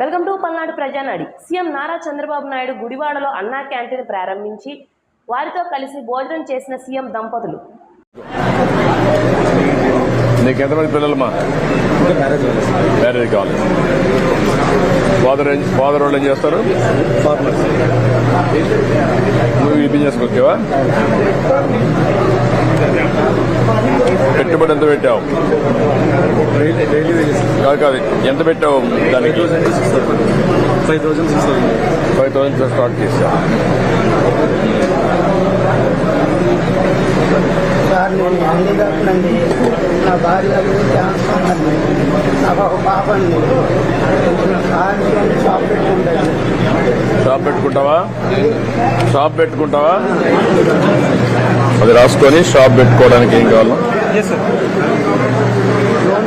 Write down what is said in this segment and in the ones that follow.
Welcome to Palnadu Prajanadi. CM Nara Chandrababu Naidu గుడివాడలో Anna canteen ప్రారంభించి వారితో కలిసి భోజనం చేసిన సీఎం దంపతులు. నీకు ఎంతమంది పిల్లలమ్మా? మ్యారేజ్ కావాలి ఫాదర్ ఏం- ఫాదర్ వాళ్ళు ఏం చేస్తారు? నువ్వు ఈ బిజినెస్ పెట్టుబడి ఎంత పెట్టావు? కాదు కాదు ఎంత పెట్టావు దానికి? Five thousand six five thousand start చేసావు సార్ నేను హ్యాండిక్యాప్నండి నా భార్య క్యాన్సర్ నాకు ఒక పాప అండి సార్ షాప్ పెట్టుకుంటాను షాప్ పెట్టుకుంటావా? షాప్ పెట్టుకుంటావా? అది రాసుకొని షాప్ పెట్టుకోవడానికి ఏం కావాలా?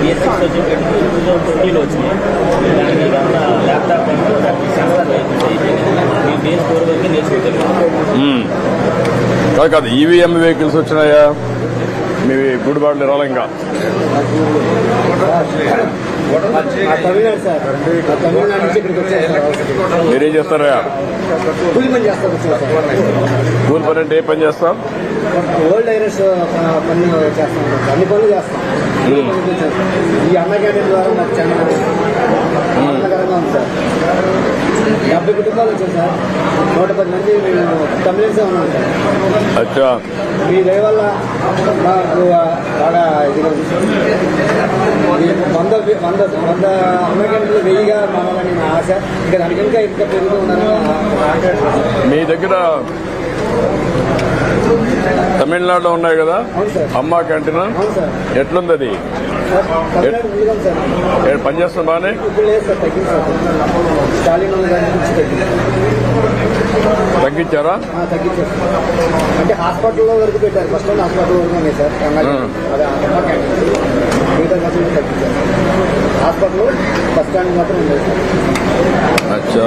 బీఎస్ సిక్స్ టూ థౌసండ్ ట్వంటీలో దానికి ఇదంతా ల్యాప్టాప్ అంటూ దానికి సెన్సార్ బీఎస్ ఫోర్ వరకు మ్మ్. కాదు కాదు. ఈవీఎం వెహికల్స్ వచ్చినాయా? మీ నుంచి ఇక్కడికి వచ్చాను సార్ మీరేం చేస్తారా? కూలి పని అంటే ఏ పని చేస్తాం? ఓల్డ్ ఐరస్ పని చేస్తాం. అన్ని పనులు చేస్తాం. ఈ అన్న క్యాంటీన్ ద్వారా మాకు చాలా ఆనందకరంగా ఉంది సార్. డెబ్బై కుటుంబాలు వచ్చాయి సార్. నూట పది మంది మేము తమిళన్సే ఉన్నాం సార్. మీ దయ వల్ల మాకు బాగా ఇదిగా వంద వంద వంద అమెరికన్లు వెయ్యిగా మారాలని నా ఆశ. ఇంకా దానికి ఇంకా ఇంకా పెరుగుతూ మీ దగ్గర తమిళనాడులో ఉన్నాయి కదా? అమ్మా క్యాంటీన్ ఎట్లుంది అది? సార్, తమిళనాడు ముందుగా ఉంది సార్. ఏ పని చేస్తుంది బాగానే తగ్గించారా? ఆ, తగ్గించారు అంటే హాస్పిటల్లో వరకు పెట్టారు. ఫస్ట్ టైం హాస్పిటల్ వరకు ఉన్నాయి సార్. కర్ణాటక. అదే అమ్మ క్యాంటీన్ మిగతా మాత్రం తగ్గించారు. హాస్పిటల్ బస్ స్టాండ్ మాత్రం ఉంది సార్. అచ్చా.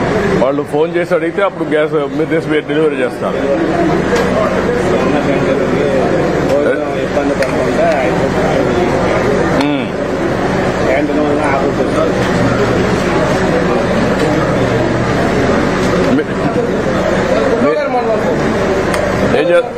వాళ్ళు ఫోన్ చేసి అడిగితే అప్పుడు గ్యాస్ మీరు తీసి డెలివరీ చేస్తారు. ఇబ్బంది పడకుండా మ్మ్. క్యాంటీన్ వల్ల ఆగుతుంది మీ- మీ- ఏం చేస్తారు